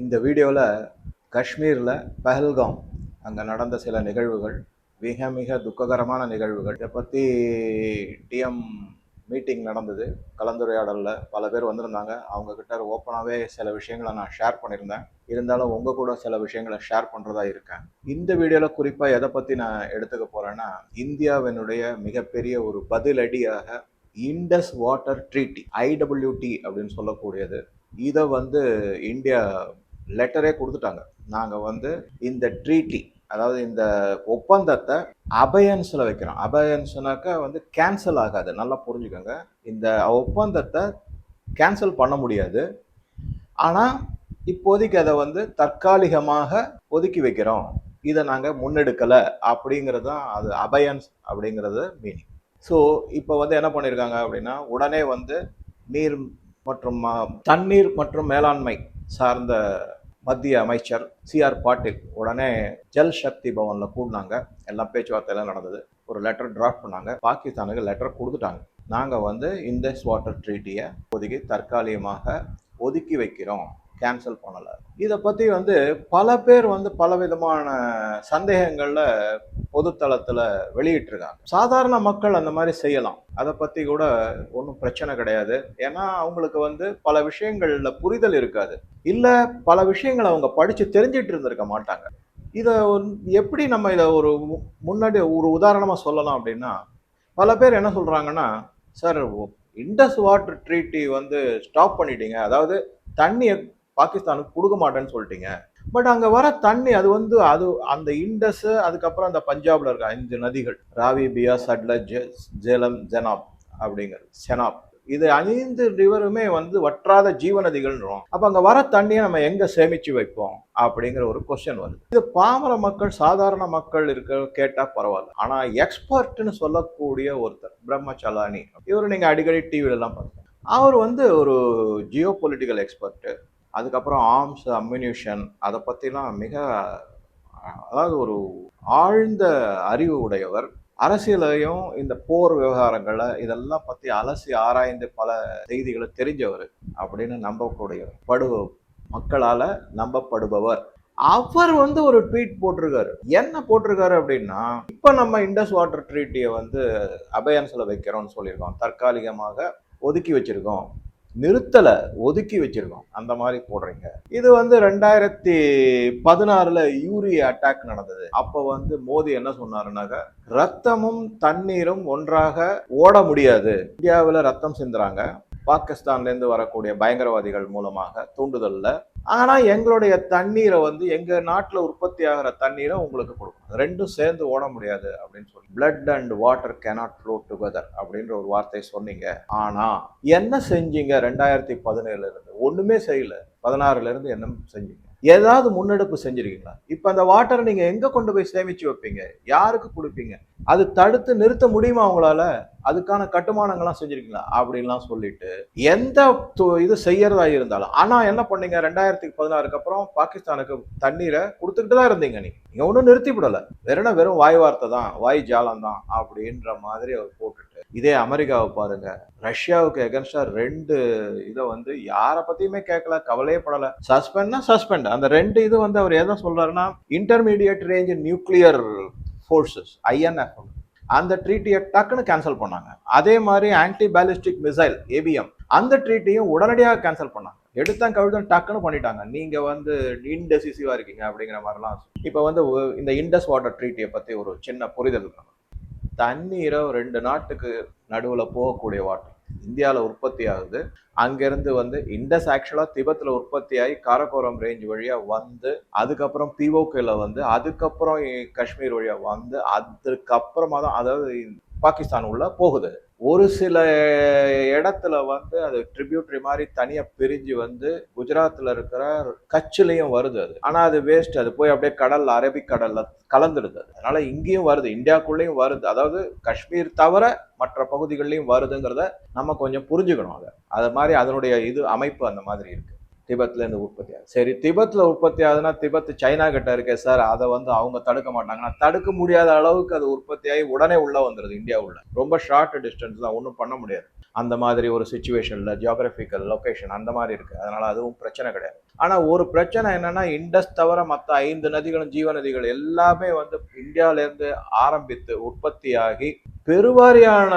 இந்த வீடியோவில் காஷ்மீரில் பஹல்காம் அங்கே நடந்த சில நிகழ்வுகள் மிக மிக துக்ககரமான நிகழ்வுகள். இதை பற்றி டிஎம் மீட்டிங் நடந்தது. கலந்துரையாடலில் பல பேர் வந்திருந்தாங்க. அவங்கக்கிட்ட ஓப்பனாகவே சில விஷயங்களை நான் ஷேர் பண்ணியிருந்தேன். இருந்தாலும் உங்கள் கூட சில விஷயங்களை ஷேர் பண்ணுறதா இருக்கேன். இந்த வீடியோவில் குறிப்பாக எதை பற்றி நான் எடுத்துக்க போகிறேன்னா இந்தியாவினுடைய மிகப்பெரிய ஒரு பதிலடியாக இண்டஸ் வாட்டர் ட்ரீட்டி ஐடபிள்யூடி அப்படின்னு சொல்லக்கூடியது. இதை வந்து இந்தியா லெட்டரே கொடுத்துட்டாங்க. நாங்கள் வந்து இந்த ட்ரீட்டி அதாவது இந்த ஒப்பந்தத்தை அபயன்ஸில் வைக்கிறோம். அபயன்ஸ்னாக்கா வந்து கேன்சல் ஆகாது. நல்லா புரிஞ்சுக்கோங்க. இந்த ஒப்பந்தத்தை கேன்சல் பண்ண முடியாது. ஆனால் இப்போதைக்கு அதை வந்து தற்காலிகமாக ஒதுக்கி வைக்கிறோம். இதை நாங்கள் முன்னெடுக்கலை அப்படிங்கிறது தான் அது அபயன்ஸ் அப்படிங்கிறது மீனிங் ஸோ இப்போ வந்து என்ன பண்ணியிருக்காங்க அப்படின்னா உடனே வந்து நீர் மற்றும் தண்ணீர் மற்றும் மேலாண்மை சார்ந்த மத்திய அமைச்சர் சிஆர் பாட்டீல் உடனே ஜல் சக்தி பவனில் கூடினாங்க. எல்லாம் பேச்சுவார்த்தையெல்லாம் நடந்தது. ஒரு லெட்டர் டிராஃப்ட் பண்ணாங்க. பாகிஸ்தானுக்கு லெட்டர் கொடுத்துட்டாங்க. நாங்கள் வந்து இந்த வாட்டர் ட்ரீட்டியை ஒதுக்கி தற்காலிகமாக ஒதுக்கி வைக்கிறோம். கேன்சல் பண்ணலை. இதை பற்றி வந்து பல பேர் வந்து பல விதமான சந்தேகங்களில் பொதுத்தளத்தில் வெளியிட்டிருக்காங்க. சாதாரண மக்கள் அந்த மாதிரி செய்யலாம். அதை பற்றி கூட ஒன்றும் பிரச்சனை கிடையாது. ஏன்னா அவங்களுக்கு வந்து பல விஷயங்களில் புரிதல் இருக்காது. இல்லை பல விஷயங்களை அவங்க படித்து தெரிஞ்சிட்டு இருந்திருக்க மாட்டாங்க. இதை எப்படி நம்ம இதை ஒரு முன்னாடி ஒரு உதாரணமாக சொல்லலாம் அப்படின்னா பல பேர் என்ன சொல்கிறாங்கன்னா சார் இண்டஸ் வாட்டர் ட்ரீட்டி வந்து ஸ்டாப் பண்ணிட்டீங்க. அதாவது தண்ணியை பாகிஸ்தானுக்கு கொடுக்க மாட்டேன்னு சொல்லிட்டீங்க. பட் அங்கே வர தண்ணி அது வந்து அது அந்த இண்டஸ் அதுக்கப்புறம் அந்த பஞ்சாப்ல இருக்க அஞ்சு நதிகள் ராவி பியா சட்லஜ் ஜேலம் ஜெனாப் அப்படிங்கிறது செனாப். இது ஐந்து ரிவருமே வந்து வற்றாத ஜீவ நதிகள்ன்றோம் அப்போ அங்கே வர தண்ணியை நம்ம எங்கே சேமிச்சு வைப்போம் அப்படிங்கிற ஒரு கொஸ்டின் வருது. இது பாமர மக்கள் சாதாரண மக்கள் இருக்க கேட்டால் பரவாயில்ல. ஆனால் எக்ஸ்பர்ட்னு சொல்லக்கூடிய ஒருத்தர் பிரம்மச்சலானி இவர் நீங்கள் அடிக்கடி டிவிலலாம் பார்த்துங்க அவர் வந்து ஒரு ஜியோ பொலிட்டிக்கல் எக்ஸ்பர்ட்டு அதுக்கப்புறம் ஆர்ம்ஸ் அம்யூனிஷன் அதை பற்றிலாம் மிக அதாவது ஒரு ஆழ்ந்த அறிவு உடையவர். அரசியலையும் இந்த போர் விவகாரங்களை இதெல்லாம் பற்றி அலசி ஆராய்ந்து பல செய்திகளை தெரிஞ்சவர் அப்படின்னு நம்பக்கூடிய படு மக்களால் நம்பப்படுபவர். அவர் வந்து ஒரு ட்வீட் போட்டிருக்காரு. என்ன போட்டிருக்காரு அப்படின்னா இப்போ நம்ம இண்டஸ் வாட்டர் ட்ரீட்டியை வந்து அபயான்ஸில் வைக்கிறோம்னு சொல்லியிருக்கோம். தற்காலிகமாக ஒதுக்கி வச்சிருக்கோம். நிறுத்தலை ஒதுக்கி வச்சிருக்கோம். அந்த மாதிரி போடுறீங்க. இது வந்து ரெண்டாயிரத்தி பதினாறுல யூரிய அட்டாக் நடந்தது. அப்போ வந்து மோடி என்ன சொன்னாருனாக்க ரத்தமும் தண்ணீரும் ஒன்றாக ஓட முடியாது. இந்தியாவில் ரத்தம் சிந்துறாங்க. பாகிஸ்தான்லேருந்து வரக்கூடிய பயங்கரவாதிகள் மூலமாக தூண்டுதலில். ஆனால் எங்களுடைய தண்ணீரை வந்து எங்கள் நாட்டில் உற்பத்தி ஆகிற தண்ணீரை உங்களுக்கு கொடுக்கணும். ரெண்டும் சேர்ந்து ஓட முடியாது அப்படின்னு சொல்லி. Blood and water cannot flow together அப்படின்ற ஒரு வார்த்தை சொன்னீங்க. ஆனால் என்ன செஞ்சீங்க ரெண்டாயிரத்தி பதினேழுலேருந்து? ஒன்றுமே செய்யல. பதினாறுலேருந்து என்ன செஞ்சீங்க? ஏதாவது முன்னெடுப்பு செஞ்சிருக்கீங்களா? இப்போ அந்த வாட்டரை நீங்கள் எங்கே கொண்டு போய் சேமித்து வைப்பீங்க? யாருக்கு கொடுப்பீங்க? அது தடுத்து நிறுத்த முடியுமா அவங்களால அதுக்கான கட்டுமானங்கள்லாம் செஞ்சிருக்கீங்களா? அப்படின்லாம் சொல்லிட்டு எந்த இது செய்யறதா இருந்தாலும். ஆனா என்ன பண்ணீங்க? ரெண்டாயிரத்தி பதினாறுக்கு அப்புறம் பாகிஸ்தானுக்கு தண்ணீரை கொடுத்துக்கிட்டு தான் இருந்தீங்க நீங்க நீங்க ஒன்றும் நிறுத்தி விடல. வெறும் வெறும் வாய் வார்த்தை தான் வாய் ஜாலம் தான் அப்படின்ற மாதிரி அவர் போட்டுட்டு இதே அமெரிக்காவை பாருங்க. ரஷ்யாவுக்கு எகன்ஸ்டா ரெண்டு இதை வந்து யாரை பத்தியுமே கேட்கல கவலையே படல. சஸ்பெண்ட்னா சஸ்பெண்ட் அந்த ரெண்டு இது வந்து அவர் எதை சொல்றாருன்னா intermediate range nuclear forces INF அந்த ட்ரீட்டியை டக்குன்னு கேன்சல் பண்ணாங்க. அதே மாதிரி ஆன்டி பேலிஸ்டிக் மிசைல் ஏபிஎம் அந்த ட்ரீட்டியும் உடனடியாக கேன்சல் பண்ணாங்க. எடுத்தான் கவிழ்தான் டக்குன்னு பண்ணிட்டாங்க. நீங்க வந்து இன்டெசிசிவா இருக்கீங்க அப்படிங்கிற மாதிரிலாம் இப்போ வந்து இந்த இண்டஸ் வாட்டர் ட்ரீட்டியை பத்தி ஒரு சின்ன புரிதல் தண்ணீரை ரெண்டு நாட்டுக்கு நடுவில் போகக்கூடிய வாட்டர் இந்தியாவில் உற்பத்தி ஆகுது. அங்கேருந்து வந்து இண்டஸ் ஆக்சுவலாக திபத்தில் உற்பத்தி ஆகி காரக்கோரம் ரேஞ்ச் வழியாக வந்து அதுக்கப்புறம் பிஓகேல வந்து அதுக்கப்புறம் காஷ்மீர் வழியாக வந்து அதுக்கப்புறமா தான் அதாவது பாகிஸ்தான் உள்ள போகுது. ஒரு சில இடத்துல வந்து அது ட்ரிபியூட்ரி மாதிரி தனியாக பிரிஞ்சு வந்து குஜராத்தில் இருக்கிற கட்சிலையும் வருது அது. ஆனால் அது வேஸ்ட் அது போய் அப்படியே கடல் அரபிக் கடலில் கலந்துடுது அது. இங்கேயும் வருது இந்தியாக்குள்ளேயும் வருது. அதாவது காஷ்மீர் தவிர மற்ற பகுதிகள்லையும் வருதுங்கிறத நம்ம கொஞ்சம் புரிஞ்சுக்கணும் அதை. அது மாதிரி அதனுடைய இது அமைப்பு அந்த மாதிரி இருக்குது திபெத்ல உற்பத்தி ஆகுது. சரி திபத்தில் உற்பத்தி ஆகுதுன்னா திபெத் சைனா கிட்ட இருக்கே சார் அதை வந்து அவங்க தடுக்க மாட்டாங்கன்னா தடுக்க முடியாத அளவுக்கு அது உற்பத்தியாகி உடனே உள்ளே வந்துடுது இந்தியா உள்ள ரொம்ப ஷார்ட் டிஸ்டன்ஸ் தான் ஒன்றும் பண்ண முடியாது. அந்த மாதிரி ஒரு சுச்சுவேஷனில் ஜியோகிராபிக்கல் லொக்கேஷன் அந்த மாதிரி இருக்குது அதனால் அதுவும் பிரச்சனை கிடையாது. ஆனால் ஒரு பிரச்சனை என்னென்னா இண்டஸ் தவிர மற்ற ஐந்து நதிகளும் ஜீவ நதிகள் எல்லாமே வந்து இந்தியாவிலேருந்து ஆரம்பித்து உற்பத்தியாகி பெருவாரியான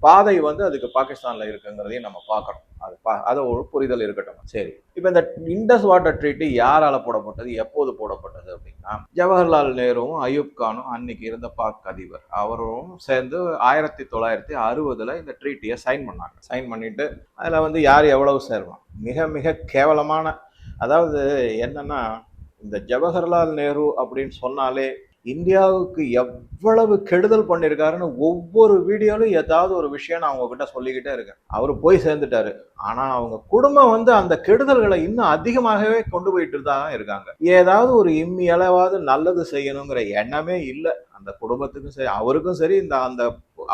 பாதை வந்து அதுக்கு பாகிஸ்தான்ல இருக்குங்கிறதையும் நம்ம பார்க்கணும். அது பா- அது ஒரு புரிதல் இருக்கட்டும். சரி. இப்போ இந்த இண்டஸ் வாட்டர் ட்ரீட்டு யாரால போடப்பட்டது எப்போது போடப்பட்டது அப்படின்னா ஜவஹர்லால் நேருவும் அயூப் கானும் அன்னைக்கு இருந்த பாக் அதிபர். அவரும் சேர்ந்து ஆயிரத்தி தொள்ளாயிரத்தி அறுபதுல இந்த ட்ரீட்டியை சைன் பண்ணாங்க. சைன் பண்ணிட்டு அதில் வந்து யார் எவ்வளவு சேருவான் மிக மிக கேவலமான அதாவது என்னன்னா இந்த ஜவஹர்லால் நேரு அப்படின்னு சொன்னாலே இந்தியாவுக்கு எவ்வளவு கெடுதல் பண்ணியிருக்காருன்னு ஒவ்வொரு வீடியோலையும் ஏதாவது ஒரு விஷயம் நான் அவங்கக்கிட்ட சொல்லிக்கிட்டே இருக்கேன். அவர் போய் சேர்ந்துட்டாரு. ஆனால் அவங்க குடும்பம் வந்து அந்த கெடுதல்களை இன்னும் அதிகமாகவே கொண்டு போயிட்டு தான் இருக்காங்க. ஏதாவது ஒரு இம்மி அளவாவது நல்லது செய்யணுங்கிற எண்ணமே இல்லை. அந்த குடும்பத்துக்கும் சரி அவருக்கும் சரி இந்த அந்த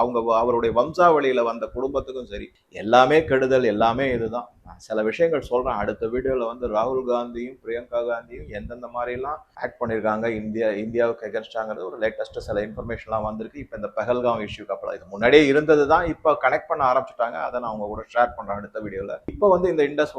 அவங்க அவருடைய வம்சாவளியில் வந்த குடும்பத்துக்கும் சரி எல்லாமே கெடுதல் எல்லாமே இதுதான். நான் சில விஷயங்கள் சொல்கிறேன் அடுத்த வீடியோவில் வந்து ராகுல் காந்தியும் பிரியங்கா காந்தியும் எந்தெந்த மாதிரிலாம் ஆக்ட் பண்ணியிருக்காங்க இந்தியா இந்தியாவுக்கு எகன்ஸ்டாங்கிறது ஒரு லேட்டஸ்ட்டு சில இன்ஃபர்மேஷன்லாம் வந்திருக்கு. இப்போ இந்த பெஹல்காம் இஷ்யூக்கு அப்புறம் இது முன்னாடியே இருந்தது தான் இப்போ கனெக்ட் பண்ண ஆரம்பிச்சிட்டாங்க. அதை நான் அவங்க கூட ஷேர் பண்ணுறேன் அடுத்த வீடியோவில் இப்போ வந்து இந்த இண்டஸ்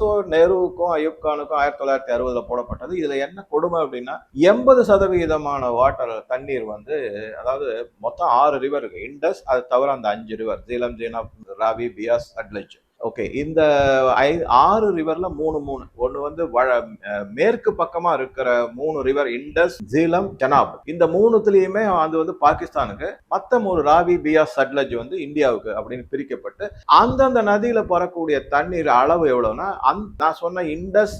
ஸோ நேருவுக்கும் அயூப் கானுக்கும் ஆயிரத்தி தொள்ளாயிரத்தி அறுபதில் போடப்பட்டது. இதில் என்ன கொடுமை அப்படின்னா எண்பது சதவீதமான வாட்டர் தண்ணீர் வந்து அதாவது மொத்தம் ஆறு ரிவர் இருக்கு. இண்டஸ் அது தவிர அந்த அஞ்சு ரிவர் ஜீலம் ஜீனா ராவி பியாஸ் அட்லஜ். ஓகே இந்த ஐ ஆறு ரிவர்ல மூணு மூணு. ஒன்று வந்து வழ- மேற்கு பக்கமா இருக்கிற மூணு ரிவர் இண்டஸ் ஜீலம் ஜனாப் இந்த மூணுத்துலயுமே அது வந்து பாகிஸ்தானுக்கு மற்ற மூணு ராவி பியாஸ் சட்லஜ் வந்து இந்தியாவுக்கு அப்படின்னு பிரிக்கப்பட்டு அந்தந்த நதியில பரக்கூடிய தண்ணீர் அளவு எவ்வளவுன்னா அந் நான் சொன்ன இண்டஸ்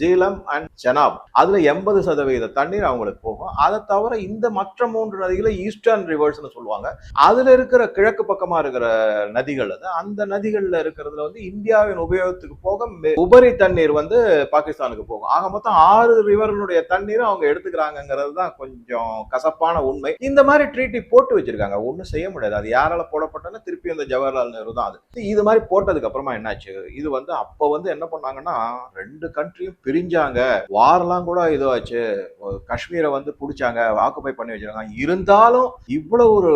ஜீலம் அண்ட் ஜனாப் அதுல எண்பது சதவீத தண்ணீர் அவங்களுக்கு போகும். அதை தவிர இந்த மற்ற மூன்று நதிகளை ஈஸ்டர்ன் ரிவர்ஸ்னு சொல்லுவாங்க. அதுல இருக்கிற கிழக்கு பக்கமா இருக்கிற நதிகள் அந்த நதிகள்ல இருக்கிறதுல வந்து இந்தியாவின் உபயோகத்துக்கு போக உபரி தண்ணீர் வந்து பாகிஸ்தானுக்கு போகும். ஆக மொத்தம் ஆறு ரிவர்களுடைய தண்ணீரும் அவங்க எடுத்துக்கிறாங்கிறது தான் கொஞ்சம் கசப்பான உண்மை. இந்த மாதிரி ட்ரீட்டி போட்டு வச்சிருக்காங்க. ஒன்றும் செய்ய முடியாது. அது யாரால போடப்பட்டதுன்னா திருப்பி அந்த ஜவஹர்லால் நேரு தான் அது. இது மாதிரி போட்டதுக்கு அப்புறமா என்னாச்சு? இது வந்து அப்ப வந்து என்ன பண்ணாங்கன்னா ரெண்டு கண்ட்ரியும் பிரிஞ்சாங்க. வாரெல்லாம் கூட இதுவாச்சு. காஷ்மீரை வந்து பிடிச்சாங்க. ஆக்குபை பண்ணி வச்சிருக்காங்க. இருந்தாலும் இவ்வளவு ஒரு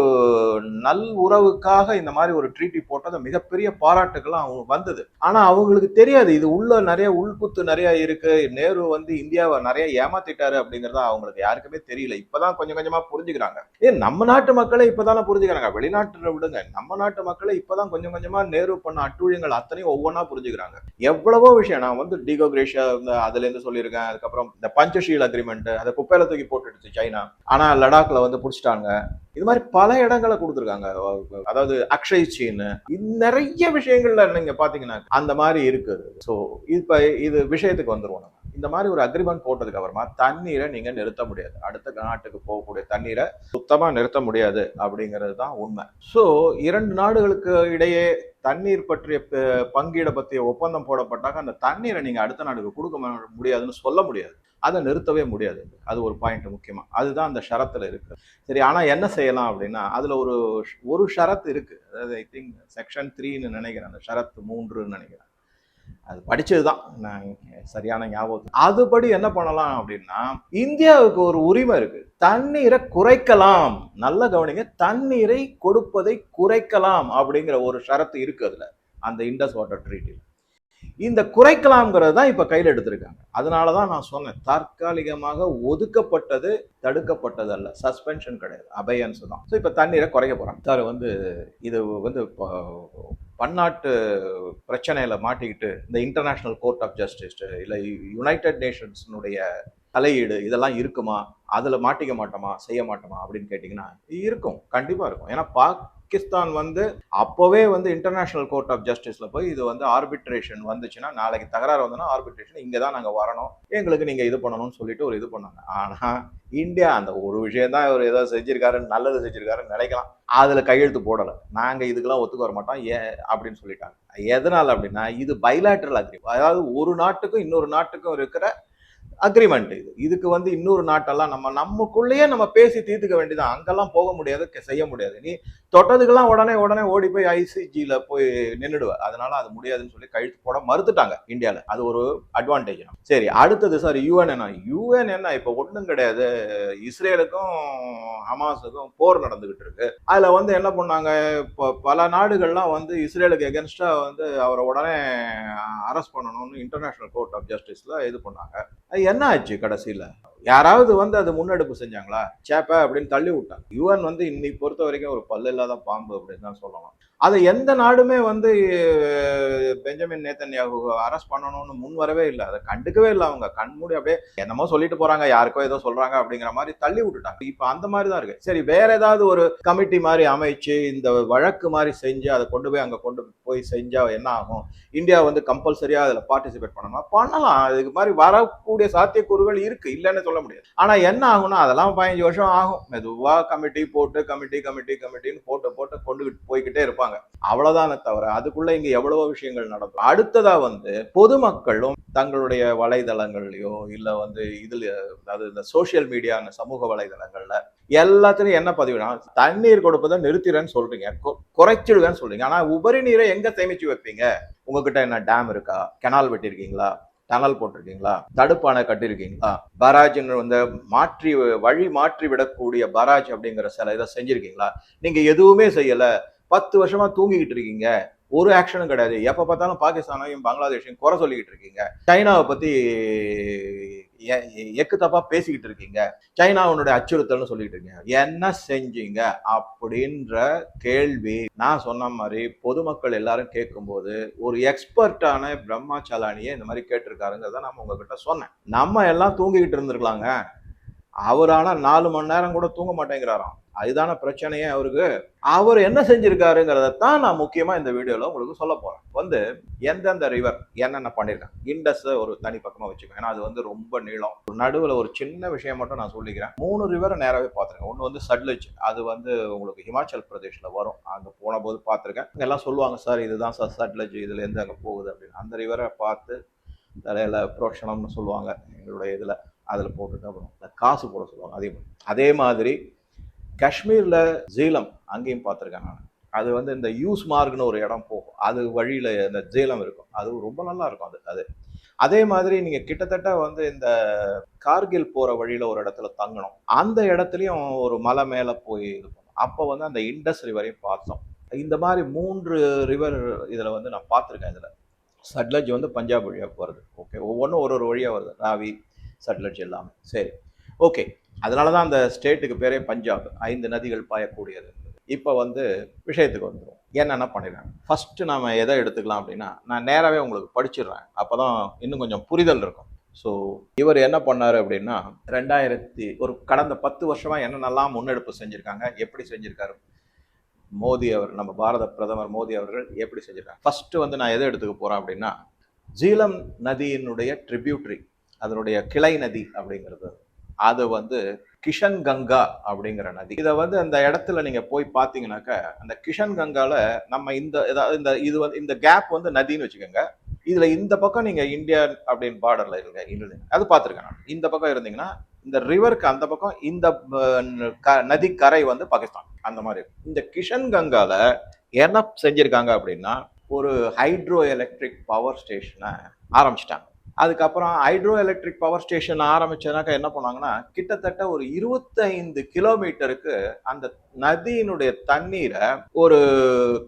நல் உறவுக்காக இந்த மாதிரி ஒரு ட்ரீட்டி போட்டது மிகப்பெரிய பாராட்டு பாராட்டுகள்லாம் அவங்க வந்தது. ஆனா அவங்களுக்கு தெரியாது. இது உள்ள நிறைய உள்குத்து நிறைய இருக்கு. நேரு வந்து இந்தியாவை நிறைய ஏமாத்திட்டாரு அப்படிங்கறத அவங்களுக்கு யாருக்குமே தெரியல. இப்பதான் கொஞ்சம் கொஞ்சமா புரிஞ்சுக்கிறாங்க. ஏன் நம்ம நாட்டு மக்களை இப்பதானே புரிஞ்சுக்கிறாங்க? வெளிநாட்டுல விடுங்க. நம்ம நாட்டு மக்களை இப்பதான் கொஞ்சம் கொஞ்சமா நேரு பண்ண அட்டூழியங்கள் அத்தனையும் ஒவ்வொன்றா புரிஞ்சுக்கிறாங்க. எவ்வளவோ விஷயம். நான் வந்து டிகோகிரேஷா இந்த அதுல இருந்து சொல்லியிருக்கேன். அதுக்கப்புறம் இந்த பஞ்சஷீல் அக்ரிமெண்ட் அதை குப்பையில தூக்கி போட்டுடுச்சு சைனா. ஆனா லடாக்ல வந்து புடிச்சிட்டாங்க இது மாதிரி பல இடங்களை கொடுத்துருக்காங்க. அதாவது அக்ஷய் சீன் நிறைய விஷயங்கள்ல நீங்க பாத்தீங்கன்னா அந்த மாதிரி இருக்குது. ஸோ இப்ப இது விஷயத்துக்கு வந்துருவோம் நம்ம. இந்த மாதிரி ஒரு அக்ரிமெண்ட் போட்டதுக்கு அப்புறமா தண்ணீரை நீங்க நிறுத்த முடியாது. அடுத்த நாட்டுக்கு போகக்கூடிய தண்ணீரை சுத்தமா நிறுத்த முடியாது அப்படிங்கிறது தான் உண்மை. ஸோ இரண்டு நாடுகளுக்கு இடையே தண்ணீர் பற்றிய பங்கீடை பற்றிய ஒப்பந்தம் போடப்பட்டாக்க அந்த தண்ணீரை நீங்கள் அடுத்த நாடுக்கு கொடுக்க முடியாதுன்னு சொல்ல முடியாது. அதை நிறுத்தவே முடியாது. அது ஒரு பாயிண்ட் முக்கியமாக அதுதான் அந்த ஷரத்தில் இருக்குது சரி ஆனால் என்ன செய்யலாம் அப்படின்னா அதில் ஒரு ஒரு ஷரத் இருக்குது அதாவது ஐ திங்க் செக்ஷன் த்ரீன்னு நினைக்கிறேன். அந்த ஷரத் மூன்றுன்னு நினைக்கிறேன். அது படிச்சது தான் நான் சரியான ஞாபகம் அதுபடி என்ன பண்ணலாம் அப்படின்னா இந்தியாவுக்கு ஒரு உரிமை இருக்கு. தண்ணீரை குறைக்கலாம். நல்ல கவனிங்க தண்ணீரை கொடுப்பதை குறைக்கலாம் அப்படிங்கிற ஒரு ஷரத்து இருக்கு அதுல. அந்த இண்டஸ் வாட்டர் ட்ரீட்டில். இந்த குறைக்கலாம்ங்கிறது தான் இப்போ கையில் எடுத்திருக்காங்க. அதனால தான் நான் சொன்னேன் தற்காலிகமாக ஒதுக்கப்பட்டது தடுக்கப்பட்டது அல்ல சஸ்பென்ஷன் கிடையாது அபயன்ஸ் தான். ஸோ இப்போ தண்ணீரை குறைக்க போகிறாங்க சார் வந்து இது வந்து ப- பன்னாட்டு பிரச்சனையில் மாட்டிக்கிட்டு இந்த இன்டர்நேஷ்னல் கோர்ட் ஆஃப் ஜஸ்டிஸ் இல்லை யுனைடெட் நேஷன்ஸினுடைய தலையீடு இதெல்லாம் இருக்குமா? அதில் மாட்டிக்க மாட்டோமா? செய்ய மாட்டோமா? அப்படின்னு கேட்டிங்கன்னா இருக்கும். கண்டிப்பாக இருக்கும். ஏன்னா பாகிஸ்தான் வந்து அப்போவே வந்து இன்டர்நேஷனல் கோர்ட் ஆஃப் ஜஸ்டிஸில் போய் இது வந்து ஆர்பிட்ரேஷன் வந்துச்சுன்னா நாளைக்கு தகராறு வந்ததுன்னா ஆர்பிட்ரேஷன் இங்கே தான் நாங்கள் வரணும். எங்களுக்கு நீங்கள் இது பண்ணணும்னு சொல்லிட்டு ஒரு இது பண்ணாங்க. ஆனால் இந்தியா அந்த ஒரு விஷயம் தான் இவர் ஏதோ செஞ்சிருக்காரு நல்லது செஞ்சிருக்காருன்னு நினைக்கலாம். அதில் கையெழுத்து போடலை. நாங்கள் இதுக்கெல்லாம் ஒத்துக்க வர மாட்டோம். ஏன் அப்படின்னு சொல்லிட்டாங்க. எதனால் அப்படின்னா இது பைலாட்ரல் அக்ரி அதாவது ஒரு நாட்டுக்கும் இன்னொரு நாட்டுக்கும் இருக்கிற அக்ரிமெண்ட் இது. இதுக்கு வந்து இன்னொரு நாட்டெல்லாம் நம்ம நமக்குள்ளேயே நம்ம பேசி தீர்த்துக்க வேண்டியதான் அங்கெல்லாம் போக முடியாது செய்ய முடியாது. நீ தொட்டதுக்கெல்லாம் உடனே உடனே ஓடி போய் ஐசிஜியில் போய் நின்றுடுவேன் அதனால அது முடியாதுன்னு சொல்லி கழுத்து போட மறுத்துட்டாங்க இந்தியாவில் அது ஒரு அட்வான்டேஜ் சரி அடுத்தது சார் யூஎன் என்ன யூஎன் என்ன இப்போ ஒன்றும் கிடையாது. இஸ்ரேலுக்கும் ஹமாஸுக்கும் போர் நடந்துகிட்டு இருக்கு. அதில் வந்து என்ன பண்ணாங்க? இப்போ பல நாடுகள்லாம் வந்து இஸ்ரேலுக்கு எகென்ஸ்டாக வந்து அவரை உடனே அரெஸ்ட் பண்ணணும்னு இன்டர்நேஷனல் கோர்ட் ஆஃப் ஜஸ்டிஸில் இது பண்ணாங்க. அது என்ன ஆச்சு கடைசியில்? யாராவது வந்து அது முன்னெடுப்பு செஞ்சாங்களா? சேப்ப அப்படின்னு தள்ளி விட்டாங்க. யுஎன் வந்து இன்னைக்கு பொறுத்த வரைக்கும் ஒரு பல்லு இல்லாத பாம்பு அப்படின்னு தான் சொல்லலாம். அதை எந்த நாடுமே வந்து பெஞ்சமின் நேத்தன்யாகு அரெஸ்ட் பண்ணணும்னு முன் வரவே இல்லை. அதை கண்டுக்கவே இல்லை அவங்க. கண்மூடி அப்படியே என்னமோ சொல்லிட்டு போறாங்க யாருக்கோ ஏதோ சொல்றாங்க அப்படிங்கிற மாதிரி தள்ளி விட்டுட்டாங்க. இப்போ அந்த மாதிரி தான் இருக்கு. சரி வேற ஏதாவது ஒரு கமிட்டி மாதிரி அமைச்சு இந்த வழக்கு மாதிரி செஞ்சு அதை கொண்டு போய் அங்கே கொண்டு போய் செஞ்சா என்ன ஆகும்? இந்தியா வந்து கம்பல்சரியா அதில் பார்ட்டிசிபேட் பண்ணணுமா? பண்ணலாம். இதுக்கு மாதிரி வரக்கூடிய சாத்தியக்கூறுகள் இருக்கு. இல்லைன்னு சொல்ல முடியாது. ஆனா என்ன ஆகும்னா அதெல்லாம் பதினஞ்சு வருஷம் ஆகும். மெதுவா கமிட்டி போட்டு கமிட்டி கமிட்டி கமிட்டின்னு போட்டு போட்டு கொண்டுகிட்டு போய்கிட்டே இருப்பாங்க. அவ்வளவுதானே தவிர அதுக்குள்ள இங்க எவ்வளவோ விஷயங்கள் நடக்கும். அடுத்ததா வந்து பொதுமக்களும் தங்களுடைய வலைதளங்கள்லயோ இல்ல வந்து இதுல அதாவது இந்த சோசியல் மீடியா சமூக வலைதளங்கள்ல எல்லாத்துலயும் என்ன பதிவுனா தண்ணீர் கொடுப்பதை நிறுத்திடுறேன்னு சொல்றீங்க. குறைச்சிடுவேன்னு சொல்றீங்க. ஆனா உபரி நீரை எங்க சேமிச்சு வைப்பீங்க? உங்ககிட்ட என்ன டேம் இருக்கா? கெனால் வெட்டியிருக்கீங்களா டனல் போட்டிருக்கீங்களா? தடுப்பானை கட்டியிருக்கீங்களா பராஜ்னு வந்து மாற்றி வழி மாற்றி விடக்கூடிய பராஜ் அப்படிங்கிற சில இதை செஞ்சிருக்கீங்களா? நீங்க எதுவுமே செய்யல. பத்து வருஷமா தூங்கிக்கிட்டு இருக்கீங்க. ஒரு ஆக்ஷனும் கிடையாது. எப்போ பார்த்தாலும் பாகிஸ்தானையும் பங்களாதேஷையும் குறை சொல்லிக்கிட்டு இருக்கீங்க. சைனாவை பற்றி எக்கு தப்பா பேசிக்கிட்டு இருக்கீங்க. சைனாவுடைய அச்சுறுத்தல்னு சொல்லிட்டு இருக்கீங்க. என்ன செஞ்சீங்க அப்படின்ற கேள்வி. நான் சொன்ன மாதிரி பொதுமக்கள் எல்லாரும் கேட்கும்போது ஒரு எக்ஸ்பர்ட்டான பிரம்மா இந்த மாதிரி கேட்டிருக்காருங்கிறத நம்ம உங்ககிட்ட சொன்னேன். நம்ம எல்லாம் தூங்கிக்கிட்டு இருந்திருக்கலாங்க. அவர் ஆனால் நாலு மணி நேரம் கூட தூங்க மாட்டேங்கிறாராம். அதுதான பிரச்சனையே அவருக்கு. அவர் என்ன செஞ்சிருக்காருங்கிறத தான் நான் முக்கியமா இந்த வீடியோல உங்களுக்கு சொல்ல போறேன். வந்து எந்தெந்த ரிவர் என்னென்ன பண்ணியிருக்கேன் இண்டஸ் ஒரு தனி பக்கமா வச்சுக்கோங்க. ஏன்னா அது வந்து ரொம்ப நீளம். நடுவில் ஒரு சின்ன விஷயம் மட்டும் நான் சொல்லிக்கிறேன். மூணு ரிவரை நேராகவே பார்த்துருக்கேன் ஒன்று வந்து சட்லஜ். அது வந்து உங்களுக்கு ஹிமாச்சல் பிரதேஷில் வரும். அங்கே போன போது பார்த்துருக்கேன். இங்கே எல்லாம் சொல்லுவாங்க சார் இதுதான் சார் சட்லஜ். இதுலேருந்து அங்கே போகுது அப்படின்னு. அந்த ரிவரை பார்த்து தலையில் புரோஷனம்னு சொல்லுவாங்க எங்களுடைய இதில். அதில் போட்டுட்டு அப்புறம் இந்த காசு போட சொல்லுவாங்க அதே மாதிரி. அதே மாதிரி காஷ்மீரில் ஜீலம் அங்கேயும் பார்த்துருக்கேன் நான். அது வந்து இந்த யூஸ் மார்க்னு ஒரு இடம் போகும். அது வழியில் இந்த ஜீலம் இருக்கும். அது ரொம்ப நல்லா இருக்கும் அது அது. அதே மாதிரி நீங்கள் கிட்டத்தட்ட வந்து இந்த கார்கில் போகிற வழியில் ஒரு இடத்துல தங்கணும். அந்த இடத்துலையும் ஒரு மலை மேலே போய் இது பண்ணோம். அப்போ வந்து அந்த இண்டஸ் ரிவரையும் பார்த்தோம். இந்த மாதிரி மூன்று ரிவர் இதில் வந்து நான் பார்த்துருக்கேன் இதில். சட்லஜ் வந்து பஞ்சாப் வழியாக போகிறது ஓகே? ஒவ்வொன்றும் ஒரு ஒரு வழியாக வருது. ராவி சட்லஜ் எல்லாமே. சரி. ஓகே. அதனால தான் அந்த ஸ்டேட்டுக்கு பேரே பஞ்சாப். ஐந்து நதிகள் பாயக்கூடியது. இப்போ வந்து விஷயத்துக்கு வந்துடும் என்னென்ன பண்ணிடுறாங்க? ஃபஸ்ட்டு நம்ம எதை எடுத்துக்கலாம் அப்படின்னா நான் நேராகவே உங்களுக்கு படிச்சிடுறேன். அப்போ தான் இன்னும் கொஞ்சம் புரிதல் இருக்கும். ஸோ இவர் என்ன பண்ணார் அப்படின்னா ரெண்டாயிரத்தி ஒரு கடந்த பத்து வருஷமாக என்னென்னலாம் முன்னெடுப்பு செஞ்சுருக்காங்க எப்படி செஞ்சுருக்காரு? மோடி அவர் நம்ம பாரத பிரதமர் மோடி அவர்கள் எப்படி செஞ்சுருக்காங்க? ஃபஸ்ட்டு வந்து நான் எதை எடுத்துக்க போகிறேன் அப்படின்னா ஜீலம் நதியினுடைய ட்ரிபியூட்ரி அதனுடைய கிளை நதி அப்படிங்கிறது. அது வந்து கிஷன் கங்கா அப்படிங்கிற நதி. இதை வந்து அந்த இடத்துல நீங்க போய் பார்த்தீங்கன்னாக்க அந்த கிஷன் கங்கால நம்ம இந்த ஏதாவது இந்த இது வந்து இந்த கேப் வந்து நதின்னு வச்சுக்கோங்க. இதுல இந்த பக்கம் நீங்க இந்தியா அப்படின்னு பார்டர்ல இருங்க இருந்தீங்க அது பார்த்துருக்கேன் நான். இந்த பக்கம் இருந்தீங்கன்னா இந்த ரிவருக்கு அந்த பக்கம் இந்த க- நதி கரை வந்து பாகிஸ்தான். அந்த மாதிரி இந்த கிஷன் கங்கால என்ன செஞ்சிருக்காங்க அப்படின்னா ஒரு ஹைட்ரோ எலக்ட்ரிக் பவர் ஸ்டேஷனை ஆரம்பிச்சிட்டாங்க. அதுக்கப்புறம் ஹைட்ரோ எலக்ட்ரிக் பவர் ஸ்டேஷன் ஆரம்பிச்சதுனாக்கா என்ன பண்ணாங்கன்னா கிட்டத்தட்ட ஒரு இருபத்தைந்து கிலோமீட்டருக்கு அந்த நதியினுடைய தண்ணீரை ஒரு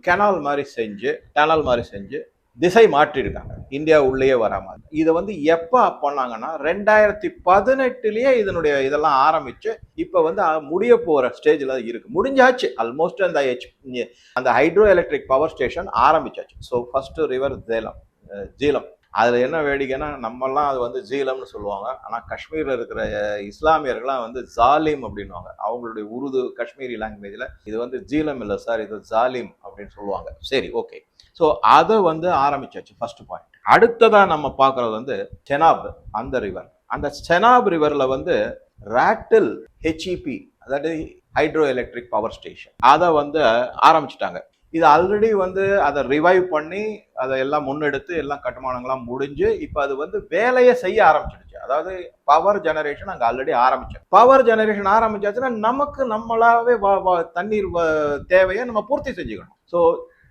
கெனால் மாதிரி செஞ்சு டனல் மாதிரி செஞ்சு திசை மாற்றிருக்காங்க. இந்தியா உள்ளேயே வர மாதிரி. இதை வந்து எப்போ பண்ணாங்கன்னா ரெண்டாயிரத்தி பதினெட்டுலேயே இதனுடைய இதெல்லாம் ஆரம்பிச்சு இப்போ வந்து முடிய போகிற ஸ்டேஜில் இருக்கு. முடிஞ்சாச்சு. ஆல்மோஸ்ட் அந்த ஹெச் அந்த ஹைட்ரோ எலக்ட்ரிக் பவர் ஸ்டேஷன் ஆரம்பிச்சாச்சு so first river Jhelum Jhelum அதில் என்ன வேடிக்கைன்னா நம்மெல்லாம் அது வந்து ஜீலம்னு சொல்லுவாங்க. ஆனால் காஷ்மீரில் இருக்கிற இஸ்லாமியர்கள்லாம் வந்து ஜாலிம் அப்படின்னுவாங்க. அவங்களுடைய உருது காஷ்மீரி லாங்குவேஜில் இது வந்து ஜீலம் இல்லை சார் இது ஜாலிம் அப்படின்னு சொல்லுவாங்க. சரி ஓகே. ஸோ அதை வந்து ஆரம்பிச்சாச்சு ஃபர்ஸ்ட் பாயிண்ட் அடுத்ததாக நம்ம பார்க்குறது வந்து செனாப் அந்த ரிவர் அந்த செனாப் ரிவரில் வந்து ராட்டில் ஹெச்இபி அதாவது ஹைட்ரோ எலக்ட்ரிக் பவர் ஸ்டேஷன் அதை வந்து ஆரம்பிச்சிட்டாங்க. இது ஆல்ரெடி வந்து அதை ரிவைவ் பண்ணி அதை எல்லாம் முன்னெடுத்து எல்லாம் கட்டுமானங்கள்லாம் முடிஞ்சு இப்போ அது வந்து வேலையை செய்ய ஆரம்பிச்சிடுச்சு. அதாவது பவர் ஜெனரேஷன் அங்கே ஆல்ரெடி ஆரம்பிச்சோம் பவர் ஜெனரேஷன் ஆரம்பிச்சாச்சுன்னா நமக்கு நம்மளாவே தண்ணீர் வ- தேவையை நம்ம பூர்த்தி செஞ்சுக்கணும். ஸோ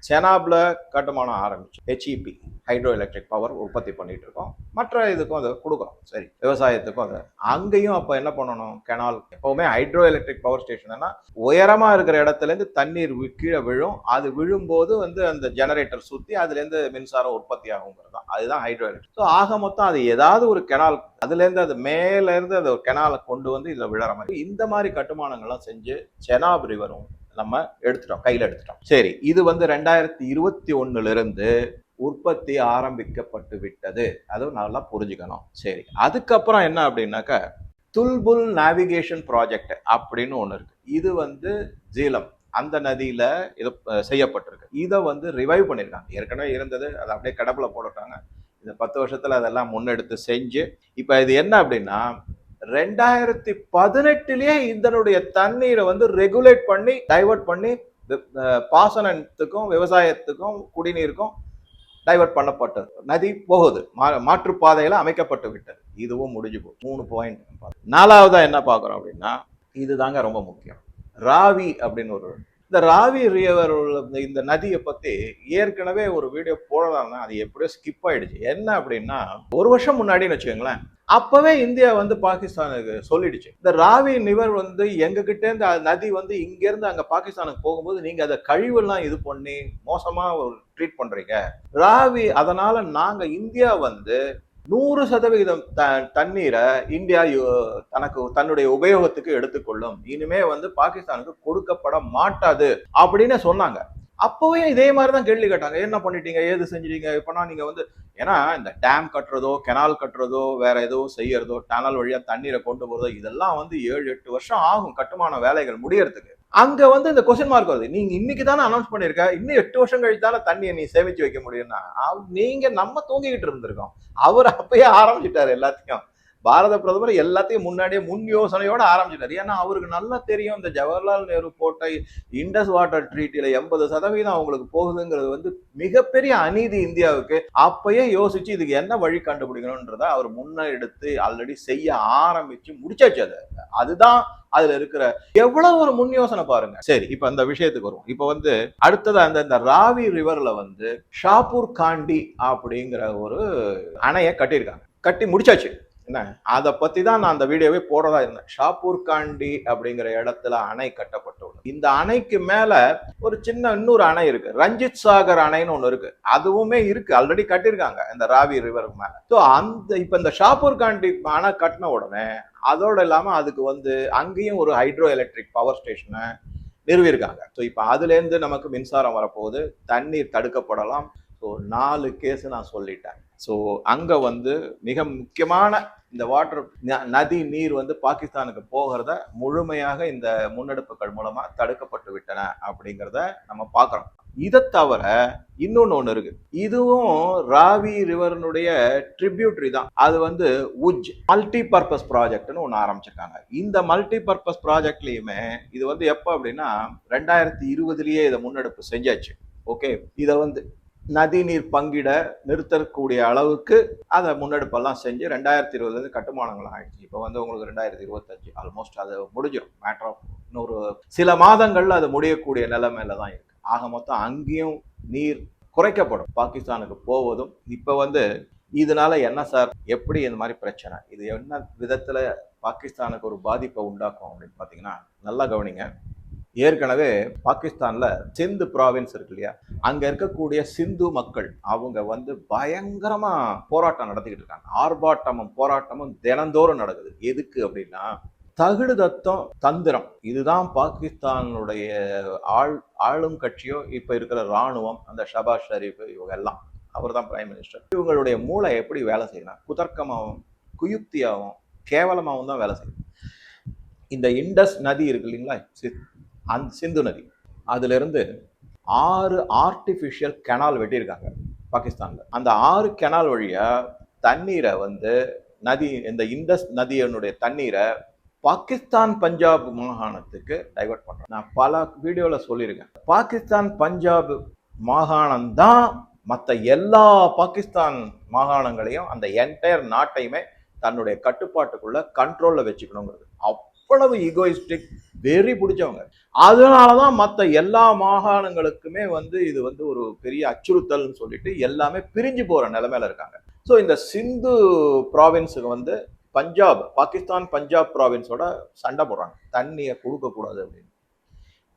செனாப்ல கட்டுமானம் ஆரம்பிச்சு ஹெச்இபி ஹைட்ரோ எலக்ட்ரிக் பவர் உற்பத்தி பண்ணிட்டு இருக்கோம் மற்ற இதுக்கும் அதை கொடுக்குறோம். சரி விவசாயத்துக்கும் அதை. அங்கேயும் அப்போ என்ன பண்ணணும்? கெனால் எப்பவுமே ஹைட்ரோ எலக்ட்ரிக் பவர் ஸ்டேஷன்னா உயரமா இருக்கிற இடத்துல இருந்து தண்ணீர் கீழே விழும். அது விழும்போது வந்து அந்த ஜெனரேட்டர் சுற்றி அதுலேருந்து மின்சாரம் உற்பத்தி ஆகுங்கிறது தான். அதுதான் ஹைட்ரோ எலக்ட்ரிக் ஸோ ஆக மொத்தம் அது ஏதாவது ஒரு கெனால் அதுலேருந்து அது மேலேருந்து அந்த கெனாலை கொண்டு வந்து இதில் விழற மாதிரி. இந்த மாதிரி கட்டுமானங்கள்லாம் செஞ்சு செனாப் ரிவரும் நம்ம எடுத்துட்டோம் கையில எடுத்துட்டோம். சரி இது வந்து ரெண்டாயிரத்தி இருபத்தி ஒண்ணுல இருந்து உற்பத்தி ஆரம்பிக்கப்பட்டு விட்டது. அதுவும் நல்லா புரிஞ்சுக்கணும். சரி அதுக்கப்புறம் என்ன அப்படின்னாக்கா துல்புல் நேவிகேஷன் ப்ராஜெக்ட் அப்படின்னு ஒன்று இருக்கு. இது வந்து ஜீலம் அந்த நதியில இது செய்யப்பட்டிருக்கு. இதை வந்து ரிவைவ் பண்ணியிருக்காங்க. ஏற்கனவே இருந்தது அதை அப்படியே கடப்புல போட்டுட்டாங்க. இந்த பத்து வருஷத்துல அதெல்லாம் முன்னெடுத்து செஞ்சு இப்போ இது என்ன அப்படின்னா ரெண்டாயிரத்தி பதினெட்டுலயே இதனுடைய தண்ணீரை வந்து ரெகுலேட் பண்ணி டைவர்ட் பண்ணி பாசனத்துக்கும் விவசாயத்துக்கும் குடிநீருக்கும் டைவர்ட் பண்ணப்பட்டது. நதி போகுது. மா- மாற்றுப்பாதையில அமைக்கப்பட்டு விட்டது. இதுவும் முடிஞ்சு போகும் மூணு பாயிண்ட் நாலாவதா என்ன பார்க்குறோம் அப்படின்னா இதுதாங்க ரொம்ப முக்கியம். ராவி அப்படின்னு ஒரு இந்த ராவி ரிவர் உள்ள இந்த- இந்த நதியை பத்தி ஏற்கனவே ஒரு வீடியோ போடலாம்னா அது எப்படியோ ஸ்கிப் ஆயிடுச்சு. என்ன அப்படின்னா ஒரு வருஷம் முன்னாடின்னு வச்சுக்கோங்களேன். அப்பவே இந்தியா வந்து பாகிஸ்தானுக்கு சொல்லிடுச்சு. இந்த ராவி நிவர் வந்து எங்க இருந்து நதி வந்து இங்கேருந்து அங்கே பாகிஸ்தானுக்கு போகும்போது நீங்கள் அதை கழிவுலாம் இது பண்ணி மோசமாக ஒரு ட்ரீட் பண்ணுறீங்க ராவி அதனால் நாங்கள் இந்தியா வந்து நூறு சதவிகிதம் த தண்ணீரை இந்தியா தனக்கு தன்னுடைய உபயோகத்துக்கு எடுத்துக்கொள்ளும். இனிமே வந்து பாகிஸ்தானுக்கு கொடுக்கப்பட மாட்டாது அப்படின்னு சொன்னாங்க. அப்போவே இதே மாதிரி தான் கேள்வி கேட்டாங்க. என்ன பண்ணிட்டீங்க? ஏது செஞ்சிட்டீங்க? இப்போனா நீங்கள் வந்து ஏன்னா இந்த டேம் கட்டுறதோ கெனால் கட்டுறதோ வேற எதுவும் செய்யறதோ டனல் வழியாக தண்ணீரை கொண்டு போகிறதோ இதெல்லாம் வந்து ஏழு எட்டு வருஷம் ஆகும் கட்டுமான வேலைகள் முடியறதுக்கு. அங்க வந்து இந்த கொஸ்டின் மார்க் வருது. நீங்க இன்னைக்கு தானே அனௌன்ஸ் பண்ணிருக்க? இன்னும் எட்டு வருஷம் கழிச்சு தானே தண்ணியை நீ சேமிச்சு வைக்க முடியும்னா? நீங்க நம்ம தூங்கிக்கிட்டு இருந்திருக்கோம். அவர் அப்பயே ஆரம்பிச்சிட்டாரு எல்லாத்தையும். பாரத பிரதமர் எல்லாத்தையும் முன்னாடியே முன் யோசனையோட ஆரம்பிச்சிட்டார். ஏன்னா அவருக்கு நல்லா தெரியும் இந்த ஜவஹர்லால் நேரு போட்ட இண்டஸ் வாட்டர் ட்ரீட்டில எண்பது சதவீதம் அவங்களுக்கு போகுதுங்கிறது வந்து மிகப்பெரிய அநீதி இந்தியாவுக்கு. அப்பயே யோசிச்சு இதுக்கு என்ன வழி கண்டுபிடிக்கணும்ன்றத அவர் முன்ன எடுத்து ஆல்ரெடி செய்ய ஆரம்பிச்சு முடிச்சாச்சு அதை. அதுதான் அதுல இருக்கிற எவ்வளவு ஒரு முன் யோசனை பாருங்க. சரி இப்ப அந்த விஷயத்துக்கு வருவோம். இப்ப வந்து அடுத்தது அந்த இந்த ராவி ரிவர்ல வந்து ஷாப்பூர் காண்டி அப்படிங்கிற ஒரு அணையை கட்டியிருக்காங்க. கட்டி முடிச்சாச்சு. என்ன? அதை பற்றி தான் நான் அந்த வீடியோவே போடுறதா இருந்தேன். ஷாப்பூர் காண்டி அப்படிங்கிற இடத்துல அணை கட்டப்பட்டுள்ளது. இந்த அணைக்கு மேலே ஒரு சின்ன இன்னொரு அணை இருக்குது ரஞ்சித் சாகர் அணைன்னு ஒன்று இருக்குது அதுவுமே இருக்குது ஆல்ரெடி கட்டியிருக்காங்க. இந்த ராவி ரிவருக்கு மேலே. ஸோ அந்த இப்போ இந்த ஷாப்பூர் காண்டி அணை கட்டின உடனே அதோடு இல்லாமல் அதுக்கு வந்து அங்கேயும் ஒரு ஹைட்ரோ எலக்ட்ரிக் பவர் ஸ்டேஷனை நிறுவியிருக்காங்க. ஸோ இப்போ அதுலேருந்து நமக்கு மின்சாரம் வரப்போகுது. தண்ணீர் தடுக்கப்படலாம். ஸோ நாலு கேஸ் நான் சொல்லிட்டேன். ஸோ அங்கே வந்து மிக முக்கியமான இந்த வாட்டர் நதி நீர் வந்து பாகிஸ்தானுக்கு போகிறத முழுமையாக இந்த முன்னெடுப்புகள் மூலமா தடுக்கப்பட்டு விட்டன அப்படிங்கிறத நம்ம பார்க்குறோம். இதை தவிர இன்னொன்று ஒன்று இருக்கு. இதுவும் ராவி ரிவர்னுடைய ட்ரிபியூட்ரி தான். அது வந்து உஜ் மல்டி பர்பஸ் ப்ராஜெக்ட்னு ஒன்று ஆரம்பிச்சிருக்காங்க. இந்த மல்டி பர்பஸ் ப்ராஜெக்ட்லையுமே இது வந்து எப்போ அப்படின்னா ரெண்டாயிரத்தி இருபதுலேயே இதை முன்னெடுப்பு செஞ்சாச்சு. ஓகே இதை வந்து நதிநீர் பங்கிட நிறுத்தக்கூடிய அளவுக்கு அதை முன்னெடுப்பெல்லாம் செஞ்சு ரெண்டாயிரத்தி இருபதுலேருந்து கட்டுமானங்கள் ஆயிடுச்சு. இப்போ வந்து உங்களுக்கு ரெண்டாயிரத்தி இருபத்தஞ்சு ஆல்மோஸ்ட் அது முடிஞ்சிடும் மேட்ரு ஆஃப் இன்னொரு சில மாதங்கள்ல அது முடியக்கூடிய நிலைமையில தான் இருக்கு. ஆக மொத்தம் அங்கேயும் நீர் குறைக்கப்படும். பாகிஸ்தானுக்கு போவதும் இப்போ வந்து இதனால என்ன சார்? எப்படி இந்த மாதிரி பிரச்சனை? இது என்ன விதத்துல பாகிஸ்தானுக்கு ஒரு பாதிப்பை உண்டாக்கும் அப்படின்னு பார்த்தீங்கன்னா நல்லா கவனிங்க. ஏற்கனவே பாகிஸ்தான்ல சிந்து ப்ராவின்ஸ் இருக்கு இல்லையா? அங்க இருக்கக்கூடிய சிந்து மக்கள் அவங்க வந்து பயங்கரமா போராட்டம் நடத்திக்கிட்டு இருக்காங்க. ஆர்ப்பாட்டமும் போராட்டமும் தினந்தோறும் நடக்குது. எதுக்கு அப்படின்னா தகுடு தத்தம் தந்திரம். இதுதான் பாகிஸ்தானுடைய ஆள் ஆளும் கட்சியோ இப்ப இருக்கிற ராணுவம் அந்த ஷபாஸ் ஷரீஃப் இவங்க எல்லாம். அவர் தான் பிரைம் மினிஸ்டர் இவங்களுடைய மூளை எப்படி வேலை செய்யணும் குதர்க்கமாகவும் குயுக்தியாகவும் கேவலமாகவும் தான் வேலை செய்யணும் இந்த இண்டஸ் நதி இருக்கு இல்லைங்களா? அந்த சிந்து நதி அதுலேருந்து ஆறு ஆர்டிஃபிஷியல் கெனால் வெட்டியிருக்காங்க பாகிஸ்தானில். அந்த ஆறு கெனால் வழியாக தண்ணீரை வந்து நதி இந்த இண்டஸ் நதியினுடைய தண்ணீரை பாகிஸ்தான் பஞ்சாப் மாகாணத்துக்கு டைவர்ட் பண்றோம். நான் பல வீடியோவில் சொல்லியிருக்கேன். பாகிஸ்தான் பஞ்சாப் மாகாணம் தான் மற்ற எல்லா பாகிஸ்தான் மாகாணங்களையும் அந்த என்டையர் நாட்டையுமே தன்னுடைய கட்டுப்பாட்டுக்குள்ள கண்ட்ரோலில் வச்சுக்கணுங்கிறது. அவ்வளவு ஈகோயிஸ்டிக் வெறி பிடிச்சவங்க. அதனாலதான் மற்ற எல்லா மாகாணங்களுக்குமே வந்து இது வந்து ஒரு பெரிய அச்சுறுத்தல்னு சொல்லிட்டு எல்லாமே பிரிஞ்சு போகிற நிலைமையில இருக்காங்க. ஸோ இந்த சிந்து ப்ராவின்ஸுக்கு வந்து பஞ்சாப் பாகிஸ்தான் பஞ்சாப் ப்ராவின்ஸோட சண்டை போடுறாங்க. தண்ணியை கொடுக்கக்கூடாது அப்படின்னு.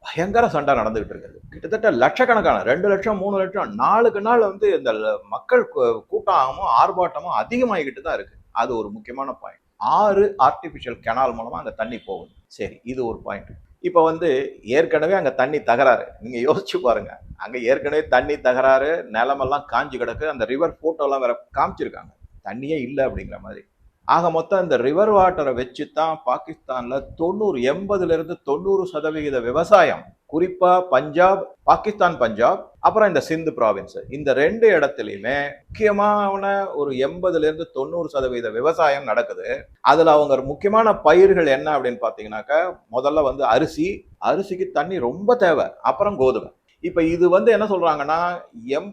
பயங்கர சண்டை நடந்துகிட்டு இருக்குது. கிட்டத்தட்ட லட்சக்கணக்கான ரெண்டு லட்சம் மூணு லட்சம் நாளுக்கு நாள் வந்து இந்த மக்கள் கூட்டமும் ஆர்ப்பாட்டமும் அதிகமாகிக்கிட்டு தான் இருக்கு. அது ஒரு முக்கியமான பாயிண்ட் ஆறு ஆர்டிஃபிஷியல் கெனால் மூலமாக அங்கே தண்ணி போகுது. சரி இது ஒரு பாயிண்ட் இப்போ வந்து ஏற்கனவே அங்கே தண்ணி தகராறு. நீங்கள் யோசிச்சு பாருங்கள் அங்கே ஏற்கனவே தண்ணி தகராறு நிலமெல்லாம் காஞ்சு கிடக்கு அந்த ரிவர் ஃபோட்டோலாம் வேற காமிச்சிருக்காங்க. தண்ணியே இல்லை அப்படிங்கிற மாதிரி. ஆக மொத்தம் இந்த ரிவர் வாட்டரை வச்சு தான் பாகிஸ்தானில் தொண்ணூறு எண்பதுலேருந்து தொண்ணூறு சதவிகித விவசாயம். குறிப்பாக பஞ்சாப் பாகிஸ்தான் பஞ்சாப் அப்புறம் இந்த சிந்து ப்ராவின்ஸ் இந்த ரெண்டு இடத்துலையுமே முக்கியமான ஒரு எண்பதுலேருந்து தொண்ணூறு சதவீத விவசாயம் நடக்குது. அதில் அவங்க முக்கியமான பயிர்கள் என்ன அப்படின்னு பார்த்தீங்கன்னாக்கா முதல்ல வந்து அரிசி. அரிசிக்கு தண்ணி ரொம்ப தேவை. அப்புறம் கோதுமை. இப்போ இது வந்து என்ன சொல்றாங்கன்னா எம்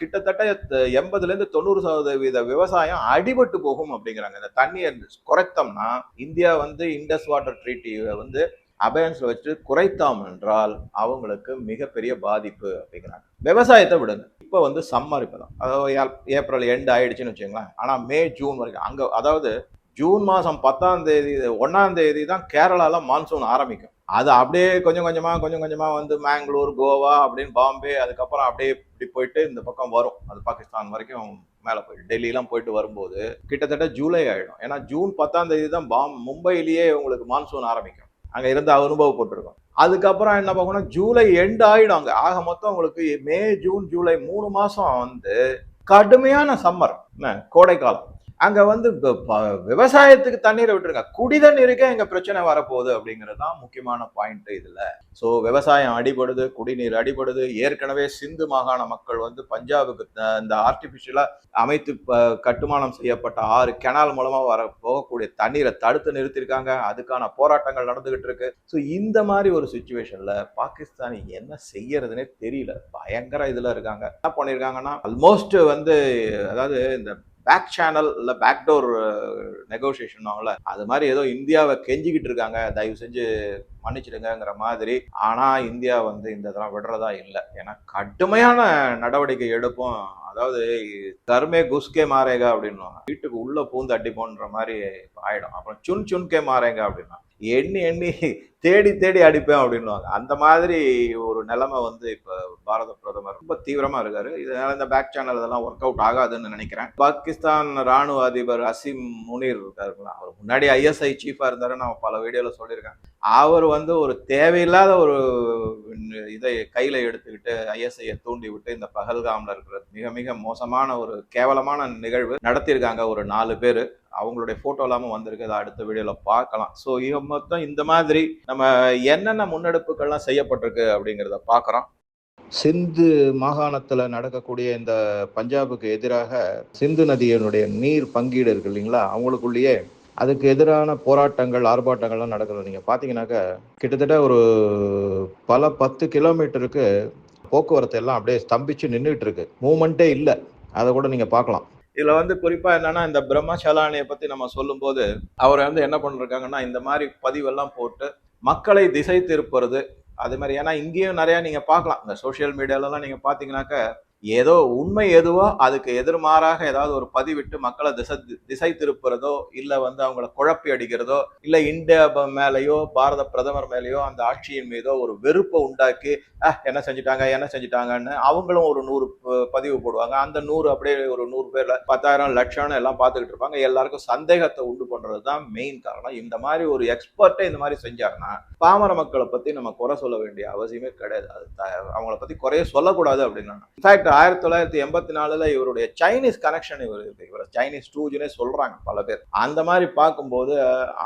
கிட்டத்தட்ட எண்பதுலேருந்து தொண்ணூறு சதவீத விவசாயம் அடிபட்டு போகும் அப்படிங்கிறாங்க. இந்த தண்ணியை குறைத்தோம்னா இந்தியா வந்து இண்டஸ் வாட்டர் ட்ரீட்டியை வந்து அபயன்ஸில் வச்சு குறைத்தோம் என்றால் அவங்களுக்கு மிகப்பெரிய பாதிப்பு அப்படிங்கிறாங்க. விவசாயத்தை விடுங்க. இப்போ வந்து சம்மர் இப்பதான். அதாவது ஏப்ரல் எண்டு ஆயிடுச்சுன்னு வச்சுங்களேன் ஆனால் மே ஜூன் வரைக்கும் அங்கே அதாவது ஜூன் மாதம் பத்தாம் தேதி ஒன்றாம் தேதி தான் கேரளாவில் மான்சூன் ஆரம்பிக்கும். அது அப்படியே கொஞ்சம் கொஞ்சமாக கொஞ்சம் கொஞ்சமாக வந்து மேங்களூர் கோவா அப்படின்னு பாம்பே அதுக்கப்புறம் அப்படியே இப்படி போயிட்டு இந்த பக்கம் வரும். அது பாகிஸ்தான் வரைக்கும் மேலே போயிட்டு டெல்லிலாம் போயிட்டு வரும்போது கிட்டத்தட்ட ஜூலை ஆகிடும் ஏன்னா ஜூன் பத்தாம் தேதி தான் பாம் மும்பையிலேயே உங்களுக்கு மான்சூன் ஆரம்பிக்கும். அங்கே இருந்து அனுபவப்பட்டிருக்கும். அதுக்கப்புறம் என்ன பார்க்கணும் ஜூலை எண்ட் ஆகிடும் அங்கே. ஆக மொத்தம் உங்களுக்கு மே ஜூன் ஜூலை மூணு மாதம் வந்து கடுமையான சம்மர் என்ன? அங்க வந்து விவசாயத்துக்கு தண்ணீரை விட்டுருங்க. குடிதண்ணீருக்கே தண்ணீருக்கே எங்க பிரச்சனை வரப்போகுது அப்படிங்கிறது தான் முக்கியமான பாயிண்ட் இதுல. ஸோ விவசாயம் அடிபடுது குடிநீர் அடிபடுது. ஏற்கனவே சிந்து மாகாண மக்கள் வந்து பஞ்சாபுக்கு இந்த ஆர்டிபிஷியலா அமைத்து கட்டுமானம் செய்யப்பட்ட ஆறு கெனால் மூலமா வர போகக்கூடிய தண்ணீரை தடுத்து நிறுத்திருக்காங்க. அதுக்கான போராட்டங்கள் நடந்துகிட்டு இருக்கு. ஸோ இந்த மாதிரி ஒரு சுச்சுவேஷன்ல பாகிஸ்தானி என்ன செய்யறதுனே தெரியல. பயங்கர இதுல இருக்காங்க. என்ன பண்ணிருக்காங்கன்னா ஆல்மோஸ்ட் வந்து அதாவது இந்த பேக் சேனல் இல்ல பேக் டோர் நெகோசியேஷன் ஆகல அது மாதிரி ஏதோ இந்தியாவை கெஞ்சிக்கிட்டு இருக்காங்க. தயவு செஞ்சு மன்னிச்சிடுங்கிற மாதிரி. ஆனா இந்தியா வந்து இந்த இதெல்லாம் விடுறதா இல்லை. ஏன்னா கடுமையான நடவடிக்கை எடுப்போம். அதாவது தர்மே குஸ்கே மாறேங்க அப்படின்னுவாங்க. வீட்டுக்கு உள்ள பூந்து அடிப்போன்ற மாதிரி ஆயிடும். அப்புறம் சுன் சுன்கே மாறேங்க அப்படின்னா எண்ணி எண்ணி தேடி தேடி அடிப்பேன் அப்படின்னுவாங்க. அந்த மாதிரி ஒரு நிலைமை வந்து இப்போ பாரத பிரதமர் ரொம்ப தீவிரமாக இருக்காரு. இதனால இந்த பேக் சேனல் இதெல்லாம் ஒர்க் அவுட் ஆகாதுன்னு நினைக்கிறேன். பாகிஸ்தான் ராணுவ அதிபர் அசிம் முனீர் இருக்காருங்களா? அவர் முன்னாடி ஐஎஸ்ஐ சீஃபாக இருந்தாரு நான் பல வீடியோவில் சொல்லியிருக்கேன். அவர் வந்து ஒரு தேவையில்லாத ஒரு இதை கையில் எடுத்துக்கிட்டு ஐஎஸ்ஐயை தூண்டி விட்டு இந்த பகல்காம்ல இருக்கிற மிக மிக மோசமான ஒரு கேவலமான நிகழ்வு நடத்தியிருக்காங்க ஒரு நாலு பேர். அவங்களுடைய ஃபோட்டோ இல்லாமல் வந்திருக்கு. அதை அடுத்த வீடியோவில் பார்க்கலாம். ஸோ இது மொத்தம் இந்த மாதிரி நம்ம என்னென்ன முன்னெடுப்புகள்லாம் செய்யப்பட்டிருக்கு அப்படிங்கிறத பார்க்குறோம். சிந்து மாகாணத்தில் நடக்கக்கூடிய இந்த பஞ்சாபுக்கு எதிராக சிந்து நதியினுடைய நீர் பங்கீடு இருக்கு இல்லைங்களா? அவங்களுக்குள்ளேயே அதுக்கு எதிரான போராட்டங்கள் ஆர்ப்பாட்டங்கள்லாம் நடக்கிறது நீங்கள் பார்த்தீங்கன்னாக்கா கிட்டத்தட்ட ஒரு பல பத்து கிலோமீட்டருக்கு போக்குவரத்து எல்லாம் அப்படியே ஸ்தம்பிச்சு நின்றுட்டு இருக்கு மூமெண்ட்டே இல்லை. அதை கூட நீங்கள் பார்க்கலாம் இதில் வந்து குறிப்பாக என்னன்னா இந்த பிரம்மசலானியை பற்றி நம்ம சொல்லும்போது அவரை வந்து என்ன பண்ணிருக்காங்கன்னா இந்த மாதிரி பதிவெல்லாம் போட்டு மக்களை திசை திருப்புறது. அதே மாதிரி ஏன்னா இங்கேயும் நிறையா நீங்கள் பார்க்கலாம் இந்த சோஷியல் மீடியாலலாம் நீங்கள் பார்த்தீங்கன்னாக்க ஏதோ உண்மை எதுவோ அதுக்கு எதிர்மாறாக ஏதாவது ஒரு பதிவிட்டு மக்களை திசை திசை திருப்புறதோ இல்லை வந்து அவங்கள குழப்பி அடிக்கிறதோ இல்லை இந்தியா மேலேயோ பாரத பிரதமர் மேலேயோ அந்த ஆட்சியின் மீதோ ஒரு வெறுப்பை உண்டாக்கி அஹ் என்ன செஞ்சுட்டாங்க என்ன செஞ்சுட்டாங்கன்னு அவங்களும் ஒரு நூறு பதிவு போடுவாங்க. அந்த நூறு அப்படியே ஒரு நூறு பேர்ல பத்தாயிரம் லட்சம்னு எல்லாம் பார்த்துக்கிட்டு இருப்பாங்க. எல்லாருக்கும் சந்தேகத்தை உண்டு பண்றது தான் மெயின் காரணம். இந்த மாதிரி ஒரு எக்ஸ்பர்ட்டே இந்த மாதிரி செஞ்சாருன்னா பாமர மக்களை பத்தி நம்ம குறை சொல்ல வேண்டிய அவசியமே கிடையாது. அது த- அவங்கள பத்தி குறைய சொல்லக்கூடாது அப்படின்னு இன்ஃபேக்ட் ஆயிரத்தி தொள்ளாயிரத்தி எண்பத்தி நாலுல இவருடைய சைனீஸ் கனெக்ஷன் இவர் இருக்கு இவர் சைனீஸ் டூஜுனே சொல்றாங்க பல பேர். அந்த மாதிரி பார்க்கும்போது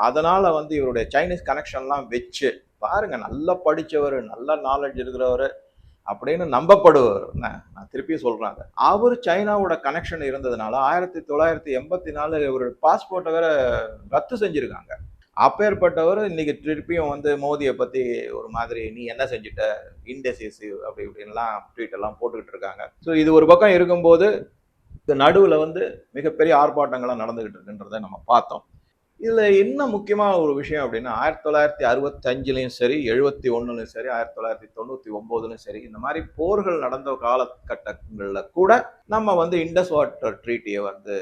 அதனால வந்து இவருடைய சைனீஸ் கனெக்ஷன்லாம் வச்சு பாருங்க நல்லா படித்தவர் நல்ல நாலேஜ் இருக்கிறவர் அப்படின்னு நம்பப்படுவார் என்ன நான் திருப்பி சொல்றேன் அவர் சைனாவோட கனெக்ஷன் இருந்ததுனால ஆயிரத்தி தொள்ளாயிரத்தி எண்பத்தி நாலு இவர் பாஸ்போர்ட்டை வேற ரத்து செஞ்சிருக்காங்க. அப்பேற்பட்டவர் இன்னைக்கு திருப்பியும் வந்து மோதியை பத்தி ஒரு மாதிரி நீ என்ன செஞ்சுட்ட? இன்டெசிசிவ் அப்படி இப்படின்லாம் ட்வீட் எல்லாம் போட்டுக்கிட்டு இருக்காங்க. ஸோ இது ஒரு பக்கம் இருக்கும்போது இந்த நடுவில் வந்து மிகப்பெரிய ஆர்ப்பாட்டங்கள்லாம் நடந்துகிட்டு இருக்குன்றதை நம்ம பார்த்தோம். இதில் என்ன முக்கியமான ஒரு விஷயம் அப்படின்னா ஆயிரத்தி தொள்ளாயிரத்தி அறுபத்தஞ்சுலையும் சரி எழுபத்தி ஒன்றுலையும் சரி ஆயிரத்தி தொள்ளாயிரத்தி தொண்ணூற்றி ஒம்போதுலையும் சரி இந்த மாதிரி போர்கள் நடந்த காலகட்டங்களில் கூட நம்ம வந்து இண்டஸ் வாட்டர் ட்ரீட்டியை வந்து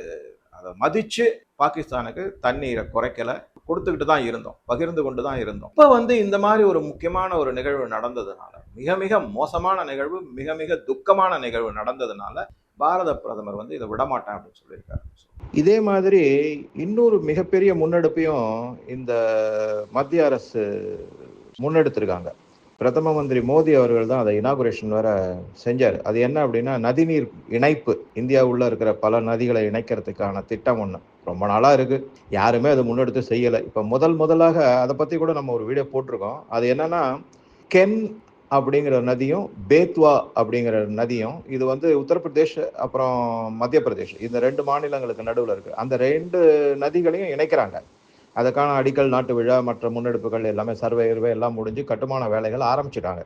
அதை மதித்து பாகிஸ்தானுக்கு தண்ணீரை குறைக்கல. கொடுத்துக்கிட்டு தான் இருந்தோம் பகிர்ந்து கொண்டு தான் இருந்தோம். இப்போ வந்து இந்த மாதிரி ஒரு முக்கியமான ஒரு நிகழ்வு நடந்ததுனால மிக மிக மோசமான நிகழ்வு மிக மிக துக்கமான நிகழ்வு நடந்ததுனால பாரத பிரதமர் வந்து இதை விடமாட்டேன் அப்படின்னு சொல்லியிருக்காரு. இதே மாதிரி இன்னொரு மிகப்பெரிய முன்னெடுப்பையும் இந்த மத்திய அரசு முன்னெடுத்திருக்காங்க. பிரதம மந்திரி மோடி அவர்கள் தான் அதை இனாகுரேஷன் வேற செஞ்சார். அது என்ன அப்படின்னா நதிநீர் இணைப்பு. இந்தியா உள்ள இருக்கிற பல நதிகளை இணைக்கிறதுக்கான திட்டம் ஒன்று ரொம்ப நாளாக இருக்குது யாருமே அதை முன்னெடுத்து செய்யலை. இப்போ முதல் முதலாக அதை பற்றி கூட நம்ம ஒரு வீடியோ போட்டிருக்கோம். அது என்னன்னா கென் அப்படிங்கிற நதியும் பேத்வா அப்படிங்கிற நதியும் இது வந்து உத்தரப்பிரதேஷ் அப்புறம் மத்திய பிரதேஷ் இந்த ரெண்டு மாநிலங்களுக்கு நடுவில் இருக்குது அந்த ரெண்டு நதிகளையும் இணைக்கிறாங்க. அதுக்கான அடிக்கல் நாட்டு விழா மற்ற முன்னெடுப்புகள் எல்லாமே சர்வே இருவே எல்லாம் முடிஞ்சு கட்டுமான வேலைகள் ஆரம்பிச்சிட்டாங்க.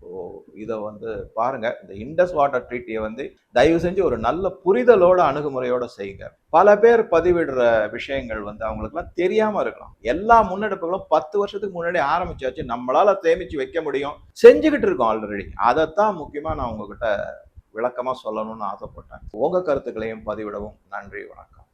ஓ இதை வந்து பாருங்க. இந்த இண்டஸ் வாட்டர் ட்ரீட்டியை வந்து தயவு செஞ்சு ஒரு நல்ல புரிதலோட அணுகுமுறையோட செய்யுங்க. பல பேர் பதிவிடுற விஷயங்கள் வந்து அவங்களுக்குலாம் தெரியாம இருக்கலாம். எல்லா முன்னெடுப்புகளும் பத்து வருஷத்துக்கு முன்னாடி ஆரம்பிச்சாச்சு. நம்மளால சேமிச்சு வைக்க முடியும். செஞ்சுக்கிட்டு இருக்கோம் ஆல்ரெடி அதைத்தான் முக்கியமா நான் உங்ககிட்ட விளக்கமா சொல்லணும்னு ஆசைப்பட்டேன். உங்க கருத்துக்களையும் பதிவிடவும் நன்றி வணக்கம்.